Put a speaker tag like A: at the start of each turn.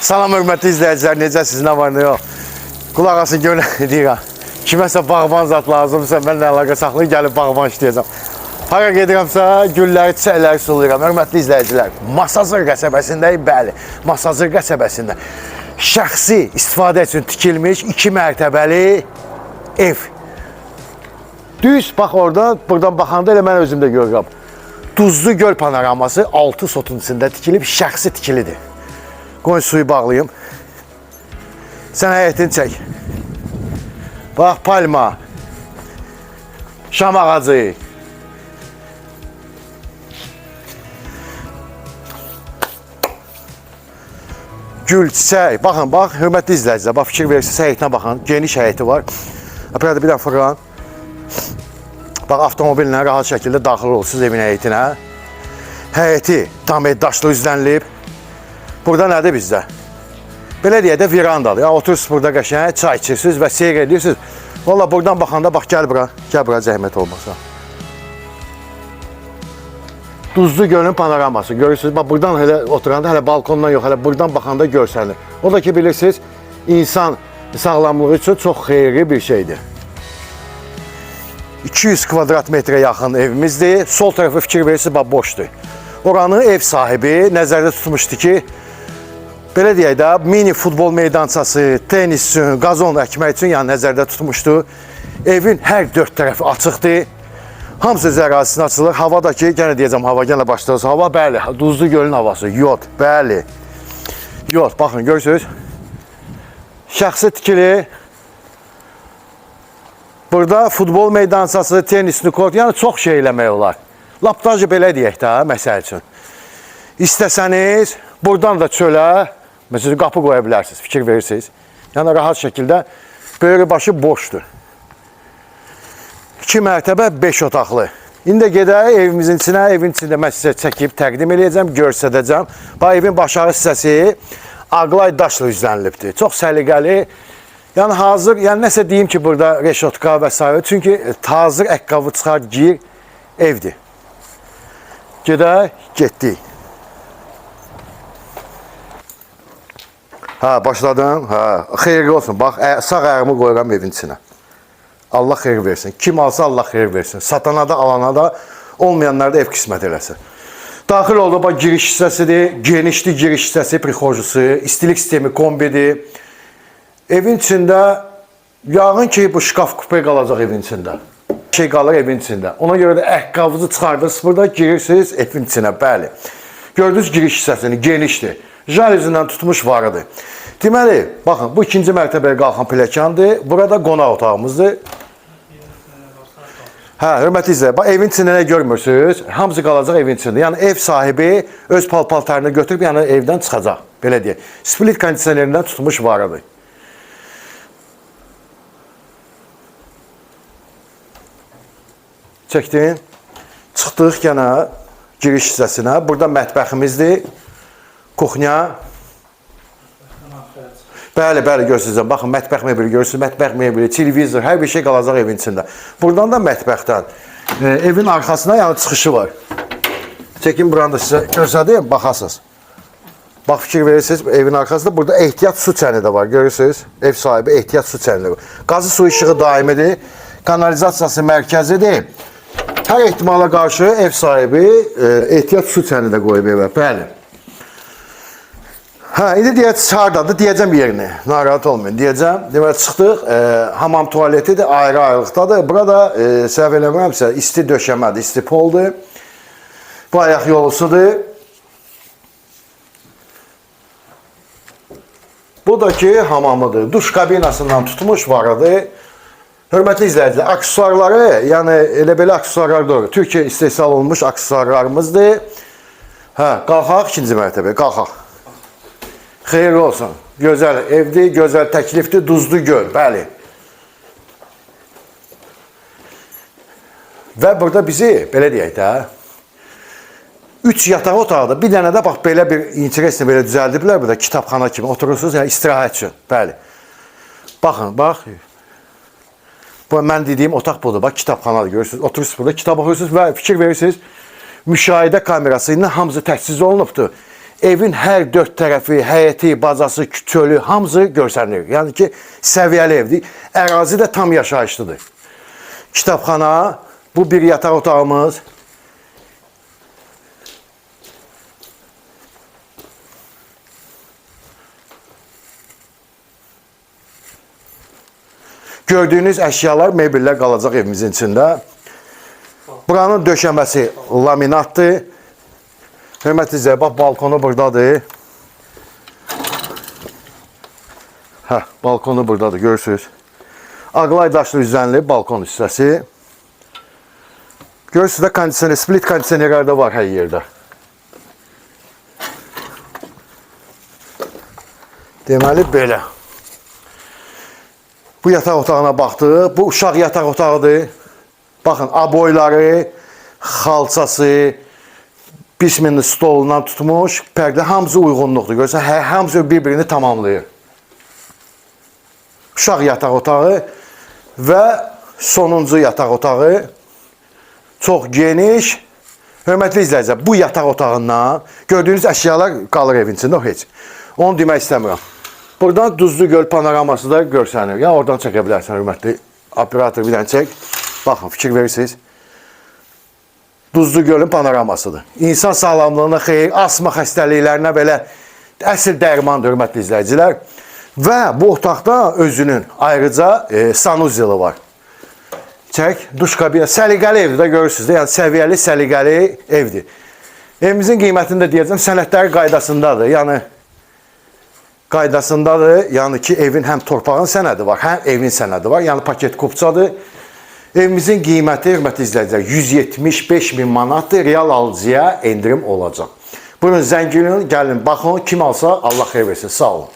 A: Salam hörmətli izləyicilər, necəsiz, nə var, nə yox? Qulaq asın görə deyirəm. Kiməsə bağban zat lazımsa, mənlə əlaqə saxlayın, gəlib bağban işləyəcəm. Hara gedirəmsə, gülləri, çiçəkləri sulayıram. Hörmətli izləyicilər, Masazır qəsəbəsindəyim, bəli. Masazır qəsəbəsində şəxsi istifadə üçün tikilmiş 2 mərtəbəli ev. Düz bax orada, buradan baxanda elə mən özüm də görürəm. Duzlu göl panoraması 6 sotun içində tikilib, şəxsi tikilidir. Qoy suyu bağlayım. Sən həyətini çək. Bax palma. Şam ağacı. Gül, çiçək. Baxın, bax, hörmətli izləyicilər, bax fikir verirsiniz, həyətinə baxın. Geniş həyəti var. Burada bir dənə fırlan. Bax, avtomobillə rahat şəkildə daxil olursunuz evin həyətinə. Həyəti tam daşlı üzlənilib. Burada nədir bizdə? Belə deyək də verandadır. Ya oturursunuz burada qəşəng, çay içirsiniz və seyr edirsiniz. Valla buradan baxanda bax gəl bura, gəl bura zəhmət olmasa. Duzlu gölün panoraması. Görürsünüz, bax buradan hələ oturanda hələ balkondan yox, hələ buradan baxanda görsənir. O da ki bilirsiniz, insan sağlamlığı üçün çox xeyirli bir şeydir. 200 kvadrat metrə yaxın evimizdir. Sol tərəfə fikir verirsiniz, bax boşdur. Oranı ev sahibi nəzərdə tutmuşdu ki, belə deyək də, mini futbol meydançası, tenis üçün, qazon əkmək üçün yəni nəzərdə tutmuşdu. Evin hər dörd tərəfi açıqdır. Hamısı öz ərazisinə açılır. Hava da ki, yenə deyəcəm, hava yenə başlayırsa, hava bəli, duzlu gölün havası, yod, bəli. Yod, baxın, görürsünüz. Şəxsi tikili. Burada futbol meydançası, tenisli kort, yəni çox şey eləmək olar. Laptajı belə deyək də, məsəl üçün. İstəsəniz, buradan da çölə, məsələn, qapı qoya bilərsiniz, fikir verirsiniz. Yəni, rahat şəkildə böyrü başı boşdur. 2 mərtəbə 5 otaqlı. İndi gedək evimizin içinə, evin içində mən sizə çəkib təqdim edəcəm, göstərəcəm. Bax evin başağı hissəsi Ağlay daşla üzlənilibdir. Çox səliqəli. Yəni hazır, yəni nəsə deyim ki, burada reşotka və s. Çünki hazır əqqabı çıxar, gir, evdir. Gedək, getdik. Hə, başladım. Hə, xeyirli olsun. Bax, ə, sağ ayağımı qoyuram evin içinə. Allah xeyir versin. Kim alsa Allah xeyir versin. Satana da, alana da, olmayanlara da ev qismət eləsin. Daxil oldu, bax, giriş hissəsidir. Genişli giriş hissəsi, prixojusu, istilik sistemi, kombidir. Evin içində yağın ki, bu şkaf kupe qalacaq evin içində. Şey qalır evin içində. Ona görə də əqqabınızı çıxardınız, burada girirsiniz evin içinə, bəli. Gördünüz giriş hissəsini, genişdir. Jaluzindən tutmuş varıdır. Deməli, baxın, bu ikinci mərtəbəyə qalxan pləkandır. Burada qonaq otağımızdır. Hə, hörmətli izləyicilər, bax evin içində nə görmürsüz? Hamısı qalacaq evin içində. Yəni ev sahibi öz pal-paltarını götürüb yəni evdən çıxacaq. Belə deyək. Split kondisionerindən tutmuş varıdır. Çəkdin. Çıxdıq yenə giriş hissəsinə. Burada mətbəximizdir. Kuxnya. Bəli, bəli, görürsünüz. Baxın, mətbəx mebeli görürsünüz. Mətbəx mebeli, televizor, hər bir şey qalacaq evin içində. Buradan da mətbəxdən e, evin arxasına yəni çıxışı var. Çəkin buranı da sizə göstərdim, baxasınız. Bax fikir verirsiniz, evin arxasında burada ehtiyat su çəni də var, görürsünüz. Ev sahibi ehtiyat su çəni. Qazı su işığı daimidir. Kanalizasiyası mərkəzidir. Hər ehtimala qarşı ev sahibi e, ehtiyat su çəni də qoyub evə. Bəli. Hə, indi deyək hardadır, deyəcəm yerini. Narahat olmayın, deyəcəm. Deməli çıxdıq, e, hamam tualeti də ayrı-ayrılıqdadır. Burada e, səhv eləmirəmsə isti döşəmədir, isti poldur. Bu ayaq yolusudur. Bu da ki hamamıdır. Duş kabinasından tutmuş varıdır. Hörmətli izləyicilər, aksesuarları, yəni elə belə aksesuarlar olur. Türkiyə istehsal olunmuş aksesuarlarımızdır. Hə, qalxaq ikinci mərtəbə, qalxaq. Xeyirli olsun. Gözəl evdir, gözəl təklifdir, duzlu göl, bəli. Və burada bizi, belə deyək də, üç yataq otaqda, bir dənə də bax belə bir interesli belə düzəldiblər burada kitabxana kimi oturursunuz, yəni istirahət üçün. Bəli. Baxın, bax. Bu mən dediyim otaq budur. Bax kitabxanadır görürsüz. Oturursunuz burada, kitab oxuyursunuz və fikir verirsiniz. Müşahidə kamerası ilə hamısı təchiz olunubdur. Evin hər dörd tərəfi, həyəti, bacası, çölü hamısı görsənir. Yəni ki, səviyyəli evdir. Ərazi də tam yaşayışlıdır. Kitabxana, bu bir yataq otağımız. Gördüyünüz əşyalar, mebellər qalacaq evimizin içində. Buranın döşəməsi laminatdır. Hörmətli izləyicilər, bax balkonu burdadır. Hə, balkonu burdadır, görürsüz. Ağlay daşlı üzənli balkon hissəsi. Görürsüz də kondisioner, split kondisionerlər də var hər yerdə. Deməli belə. Bu yataq otağına baxdıq. Bu uşaq yataq otağıdır. Baxın, aboyları, xalçası, bismini stolundan tutmuş, pərdə hamısı uyğunluqdur. Görürsən, hə, hamısı bir-birini tamamlayır. Uşaq yataq otağı və sonuncu yataq otağı çox geniş. Hörmətli izləyicilər, bu yataq otağından gördüyünüz əşyalar qalır evin içində, o heç. Onu demək istəmirəm. Buradan Duzlu Göl panoraması da görsənir. Ya oradan çəkə bilərsən, hörmətli operator bir dənə çək. Baxın, fikir verirsiniz. Duzlu Gölün panoramasıdır. İnsan sağlamlığına xeyir, asma xəstəliklərinə belə əsl dərmandır, hörmətli izləyicilər. Və bu otaqda özünün ayrıca e, sanuzeli var. Çək, duş kabini, səliqəli evdir də görürsünüz də, yəni səviyyəli, səliqəli evdir. Evimizin qiymətini də deyəcəm, sənədləri qaydasındadır. Yəni qaydasındadır. Yəni ki, evin həm torpağın sənədi var, həm evin sənədi var. Yəni paket kupçadır. Evimizin qiyməti, hörmətli izləyicilər, 175 min manatdır. Real alıcıya endirim olacaq. Buyurun, zənginin, gəlin, baxın, kim alsa Allah xeyir versin. Sağ olun.